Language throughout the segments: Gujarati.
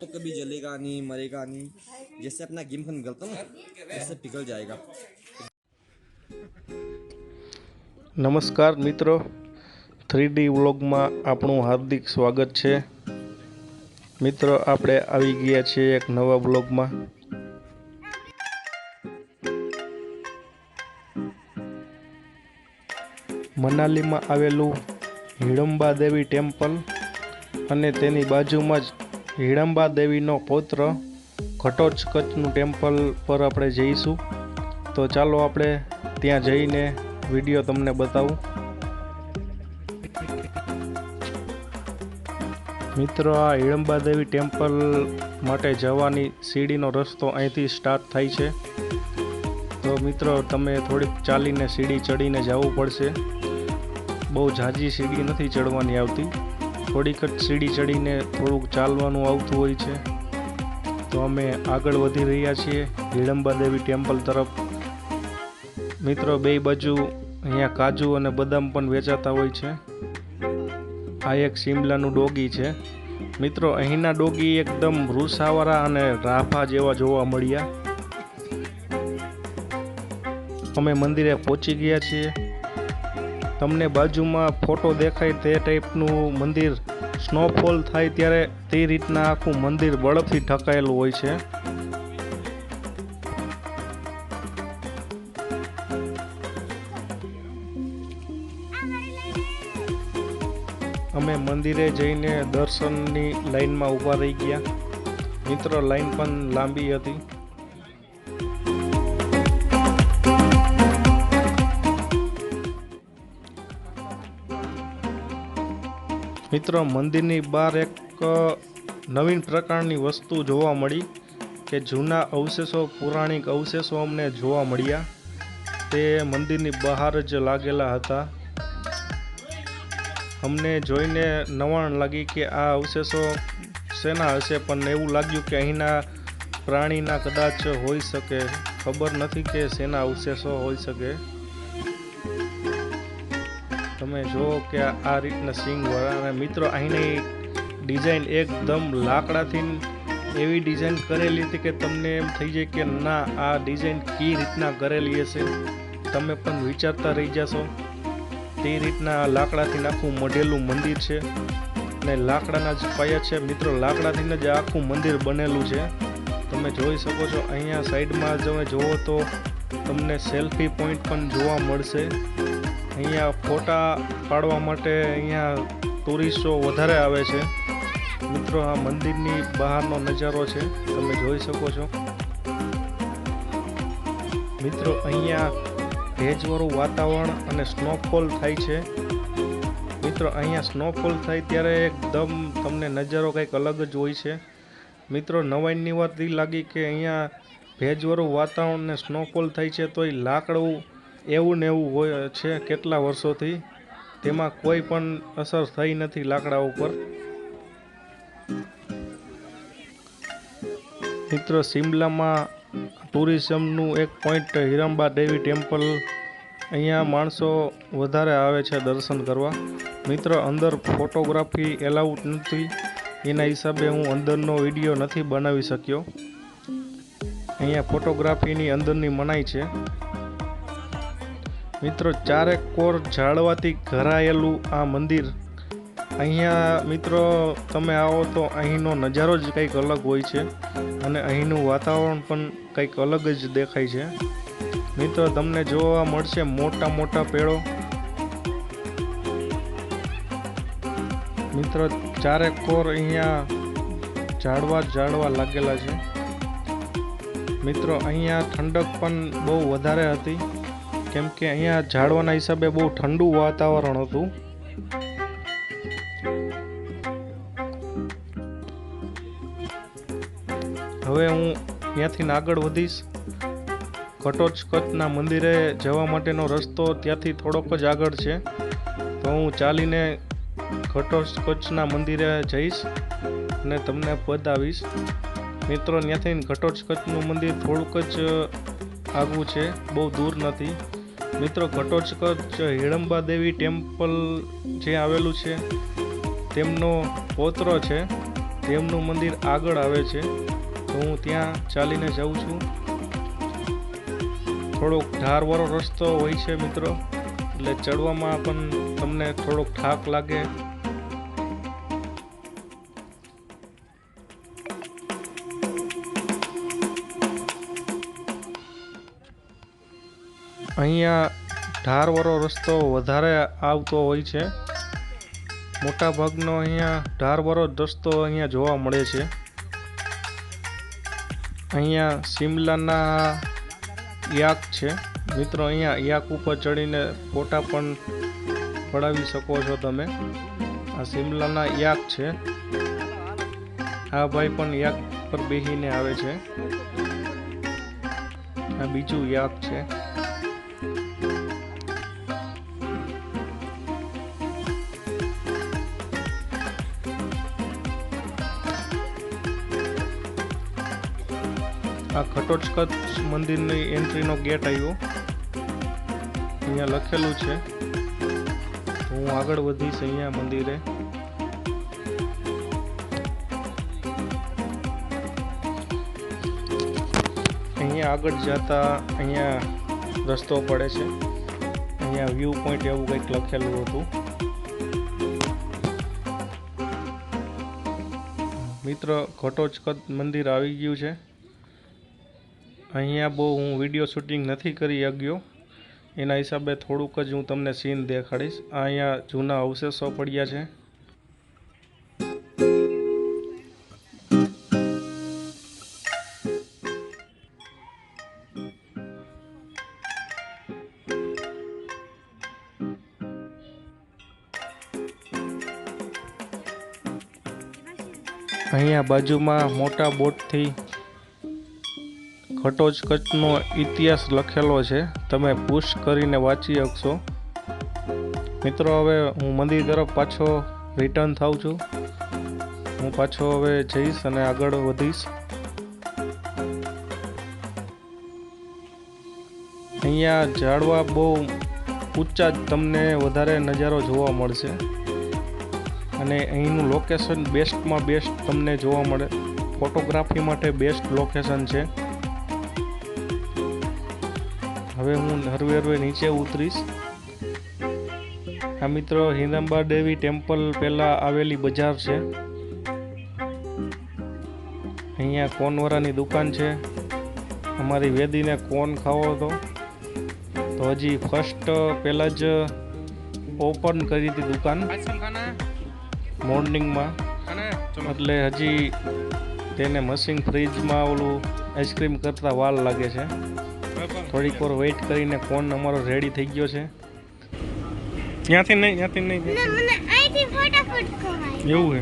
तो कभी जलेगा नहीं मरेगा नहीं जैसे अपना गेम खन निकलता ना वैसे पिघल जाएगा નમસ્કાર મિત્રો થ્રી ડી વ્લોગમાં આપણું હાર્દિક સ્વાગત છે મિત્રો આપણે આવી ગયા છીએ એક નવા વ્લોગમાં મનાલીમાં આવેલું હિડમ્બા દેવી ટેમ્પલ અને તેની બાજુમાં જ હિડમ્બા દેવીનો પૌત્ર ઘટોત્કચનું ટેમ્પલ પર આપણે જઈશું. તો ચાલો આપણે ત્યાં જઈને વીડિયો તમને બતાવું. મિત્રો, આ હિડમ્બા દેવી ટેમ્પલ માટે જવાની સીડીનો રસ્તો અહીંથી સ્ટાર્ટ થાય છે. તો મિત્રો, તમે થોડીક ચાલીને સીડી ચડીને જવું પડશે. બહુ ઝાઝી સીડી નથી ચડવાની આવતી. થોડીક જ સીડી ચડીને થોડુંક ચાલવાનું આવતું હોય છે. તો અમે આગળ વધી રહ્યા છીએ હિડમ્બા દેવી ટેમ્પલ તરફ. મિત્રો, બે બાજુ અહીંયા કાજુ અને બદામ પણ વેચાતા હોય છે. આ એક શિમલાનું ડોગી છે. મિત્રો, અહીંના ડોગી એકદમ રૂસાવાળા અને રાફા જેવા જોવા મળ્યા. અમે મંદિરે પહોંચી ગયા છીએ. તમને બાજુમાં ફોટો દેખાય તે ટાઈપનું મંદિર સ્નોફોલ થાય ત્યારે તે રીતના આખું મંદિર બરફથી ઢકાયેલું હોય છે. અમે મંદિરે જઈને દર્શનની લાઈનમાં ઊભા રહી ગયા. મિત્ર લાઈન પણ લાંબી હતી. મિત્રો, મંદિરની બહાર એક નવીન પ્રકારની વસ્તુ જોવા મળી કે જૂના અવશેષો, પૌરાણિક અવશેષો અમને જોવા મળ્યા. તે મંદિરની બહાર જ લાગેલા હતા. અમને જોઈને નવાણ લાગી કે આ અવશેષો શેના હશે? પણ એવું લાગ્યું કે અહીંના પ્રાણીના કદાચ હોઈ શકે. ખબર નથી કે શેના અવશેષો હોઈ શકે. તમે જુઓ કે આ રીતના સિંગ અને મિત્રો, અહીંની ડિઝાઇન એકદમ લાકડાથી એવી ડિઝાઇન કરેલી હતી કે તમને એમ થઈ જાય કે ના, આ ડિઝાઇન કઈ રીતના કરેલી હશે? તમે પણ વિચારતા રહી જશો. તે રીતના લાકડાથી આખું મઢેલું મંદિર છે અને લાકડાના જ પાયા છે. મિત્રો લાકડાથી જ આખું મંદિર બનેલું છે. તમે જોઈ શકો છો, અહીંયા સાઈડમાં તમે જુઓ તો તમને સેલ્ફી પોઈન્ટ પણ જોવા મળશે. અહીંયા ફોટા પાડવા માટે અહીંયા ટુરિસ્ટો વધારે આવે છે. મિત્રો, આ મંદિરની બહારનો નજારો છે. તમે જોઈ શકો છો. મિત્રો, અહીંયા ભેજવાળું વાતાવરણ અને સ્નોફોલ થાય છે. મિત્રો, અહીંયા સ્નોફોલ થાય ત્યારે એકદમ તમને નજારો કંઈક અલગ જ હોય છે. મિત્રો નવાઈની વાત એ લાગી કે અહીંયા ભેજવાળું વાતાવરણ ને સ્નોફોલ થાય છે તો એ લાકડું એવું ને એવું હોય છે કેટલા વર્ષોથી, તેમાં કોઈ પણ અસર થઈ નથી લાકડા ઉપર. મિત્રો, શિમલામાં ટુરિઝમનું એક પોઈન્ટ હિરંબા દેવી ટેમ્પલ, અહીંયા માણસો વધારે આવે છે દર્શન કરવા. મિત્ર, અંદર ફોટોગ્રાફી એલાઉડ નથી. એના હિસાબે હું અંદરનો વીડિયો નથી બનાવી શક્યો. અહીંયા ફોટોગ્રાફીની અંદરની મનાઈ છે. મિત્રો ચારેક કોર ઝાડવાથી ઘરાયેલું આ મંદિર. અહીંયા મિત્રો, તમે આવો તો અહીંનો નજારો જ કંઈક અલગ હોય છે અને અહીંનું વાતાવરણ પણ કંઈક અલગ જ દેખાય છે. મિત્રો, તમને જોવા મળશે મોટા મોટા પેડો. મિત્રો ચારેક કોર અહીંયા ઝાડવા ઝાડવા લાગેલા છે. મિત્રો, અહીંયા ઠંડક પણ બહુ વધારે હતી. કેમ કે અહીંયા ઝાડવાના હિસાબે બહુ ઠંડુ વાતાવરણ હતું. હવે હું ત્યાંથી આગળ વધીશ. ઘટોત્કચના મંદિરે જવા માટેનો રસ્તો ત્યાંથી થોડોક જ આગળ છે. તો હું ચાલીને ઘટોત્કચના મંદિરે જઈશ અને તમને બતાવીશ મિત્રો, ત્યાંથી ઘટોત્કચનું મંદિર થોડુંક જ આગવું છે. બહુ દૂર નથી. મિત્રો ઘટોત્કચ હિડમ્બા દેવી ટેમ્પલ જે આવેલું છે, તેમનો પૌત્ર છે. તેમનું મંદિર આગળ આવે છે. તો હું ત્યાં ચાલીને જાઉં છું. થોડોક ઢારવાળો રસ્તો હોય છે, મિત્રો. એટલે ચડવામાં પણ તમને થોડોક થાક લાગે. અહીંયા ઢારવાળો રસ્તો વધારે આવતો હોય છે. મોટા ભાગનો અહીંયા ઢારવાળો રસ્તો અહીંયા જોવા મળે છે. અહીંયા શિમલાના યાક છે. મિત્રો, અહીંયા યાક ઉપર ચડીને ફોટા પણ પડાવી શકો છો તમે. આ શિમલાના યાક છે. આ ભાઈ પણ યાક પર બેસીને આવે છે. આ બીજું યાક છે. આ ખટોચકચ મંદિરની એન્ટ્રીનો ગેટ આવ્યો. અહીંયા લખેલું છે, હું આગળ વધીશ અહીંયા મંદિરે. અહીંયા આગળ જતા અહીંયા રસ્તો પડે છે. અહીંયા વ્યૂ પોઈન્ટ એવું કંઈક લખેલું હતું. મિત્ર ઘટોચકત મંદિર આવી ગયું છે. અહીંયા બહુ હું વીડિયો શૂટિંગ નથી કરી શક્યો એના હિસાબે થોડુંક જ હું તમને સીન દેખાડીશ. અહીંયા જૂના અવશેષો પડ્યા છે. અહીંયા બાજુમાં મોટા બોટથી ઘટોચકચનો ઇતિહાસ લખેલો છે. તમે પુશ કરીને વાંચી શકશો. મિત્રો, હવે હું મંદિર તરફ પાછો રિટર્ન થાઉં છું. હું પાછો હવે જઈશ અને આગળ વધીશ. અહીંયા ઝાડવા બહુ ઊંચા જ તમને વધારે નજારો જોવા મળશે. અને અહીંનું લોકેશન બેસ્ટમાં બેસ્ટ તમને જોવા મળે. ફોટોગ્રાફી માટે બેસ્ટ લોકેશન છે. હવે હું હરવે હરવે નીચે ઉતરીશ. આ મિત્રો, હિંદંબા દેવી ટેમ્પલ પહેલાં આવેલી બજાર છે. અહીંયા કોનવરાની દુકાન છે. અમારી વેદીને કોન ખાવો હતો. તો હજી ફર્સ્ટ પહેલાં જ ઓપન કરી હતી દુકાન. મોર્નિંગમાં એટલે હજી તેને મશીન ફ્રીજમાં ઓલું આઈસ્ક્રીમ કરતાં વાલ લાગે છે. થોડીક વાર વેઇટ કરીને કોન અમારો રેડી થઈ ગયો છે. ત્યાંથી નહીં ત્યાંથી નહીં એવું છે?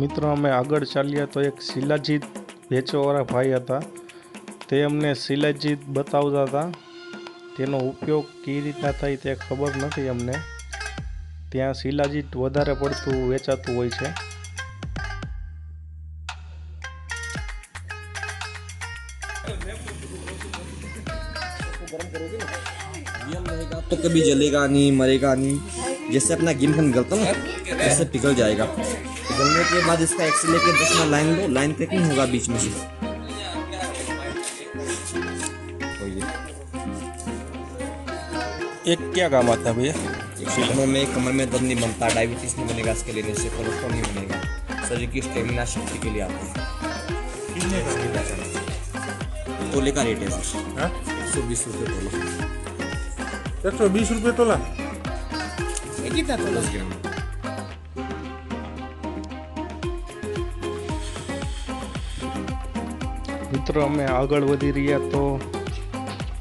મિત્રો અમે આગળ ચાલ્યા તો એક શિલાજીત વેચવાવાળા ભાઈ હતા. તે અમને શિલાજીત બતાવતા હતા તેનો ઉપયોગ કઈ રીતના થાય તે ખબર નથી અમને ત્યાં શિલાજીત વધારે પડતું વેચાતું હોય છે नियम रहेगा तो कभी जलेगा नहीं मरेगा नहीं जैसे अपना गेम खन निकलता ना वैसे पिघल जाएगा पिघलने के बाद इसका एक्स लेके दस में लाइन लो लाइन क्रैकिंग होगा बीच में से एक क्या काम आता है भैया कमर में कमर में दर्द नहीं बनता डायबिटीज नहीं बनेगा इसके लेने से कोलेस्ट्रॉल नहीं बनेगा शरीर की स्टेमिना शक्ति के लिए आता है तोले का रेट है सर हाँ एक सौ बीस रुपये तोला एक सौ बीस रुपये तोला दस ग्राम મિત્રો અમે આગળ વધી રહ્યા તો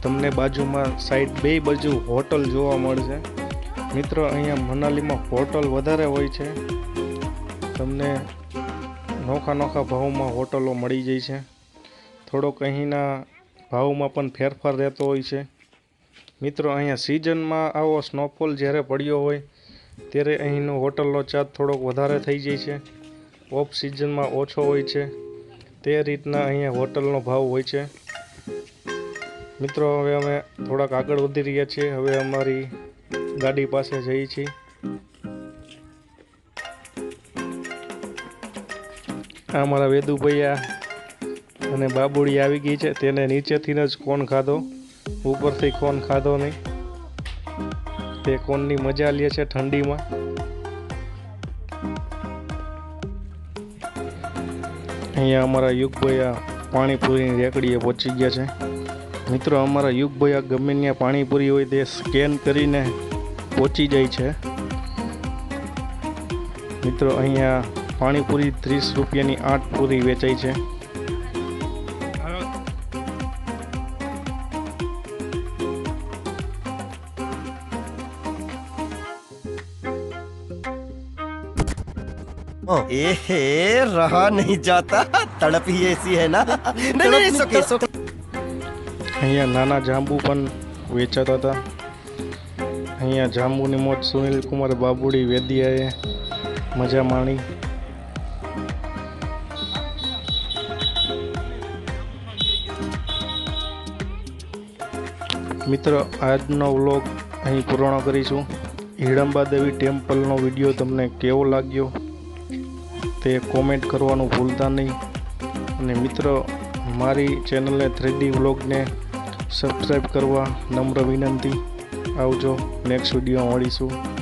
તમને બાજુમાં સાઈડ બે બાજુ હોટલ જોવા મળશે. મિત્રો, અહીંયા મનાલીમાં હોટલ વધારે હોય છે. તમને નોખા નોખા ભાવમાં હોટલો મળી જાય છે. થોડોક અહીંના ભાવમાં પણ ફેરફાર રહેતો હોય છે. મિત્રો, અહીંયા સિઝનમાં આવો સ્નોફોલ જ્યારે પડ્યો હોય, ત્યારે અહીંનો હોટલનો ચાર્જ થોડોક વધારે થઈ જાય છે. ઓફ સિઝનમાં ઓછો હોય છે. તે રીતના અહીંયા હોટલનો ભાવ હોય છે. મિત્રો, હવે અમે થોડાક આગળ વધી રહ્યા છીએ. હવે અમારી ગાડી પાસે જઈએ છીએ. આ મારા વેદુભૈયા અને બાબુડી આવી ગઈ છે. તેને નીચેથી જ કોણ ખાધો? ઉપરથી કોણ ખાધો નહીં? તે કોણની મજા લે છે ઠંડીમાં. અહીંયા અમારા યુગભૈયા પાણીપુરીની રેકડીએ પહોંચી ગયા છે. મિત્રો અમારા યુગભૈયા ગમે ત્યાં પાણીપુરી હોય તે સ્કેન કરીને પહોંચી જાય છે મિત્રો અહીંયા પાણીપુરી ત્રીસ રૂપિયાની આઠ પૂરી વેચાય છે एहे रहा नहीं जाता तड़प ही ऐसी है ना नहीं नहीं सुके सुके અહીંયા નાના જાંબુ પણ વેચાતા હતા. અહીંયા જાંબુની મોજ સુનિલ કુમાર બાબુડી વેદિયાએ મજા માણી. મિત્રો, આજનો વ્લોગ અહીં પૂર્ણ કરીશું. હિડમ્બા દેવી ટેમ્પલનો વીડિયો તમને કેવો લાગ્યો? તે કોમેન્ટ કરવાનું ભૂલતા નહીં. અને મિત્રો, મારી ચેનલને થ્રીડી વ્લોગને સબસ્ક્રાઈબ કરવા નમ્ર વિનંતી. આવજો. નેક્સ્ટ વીડિયો મળીશું.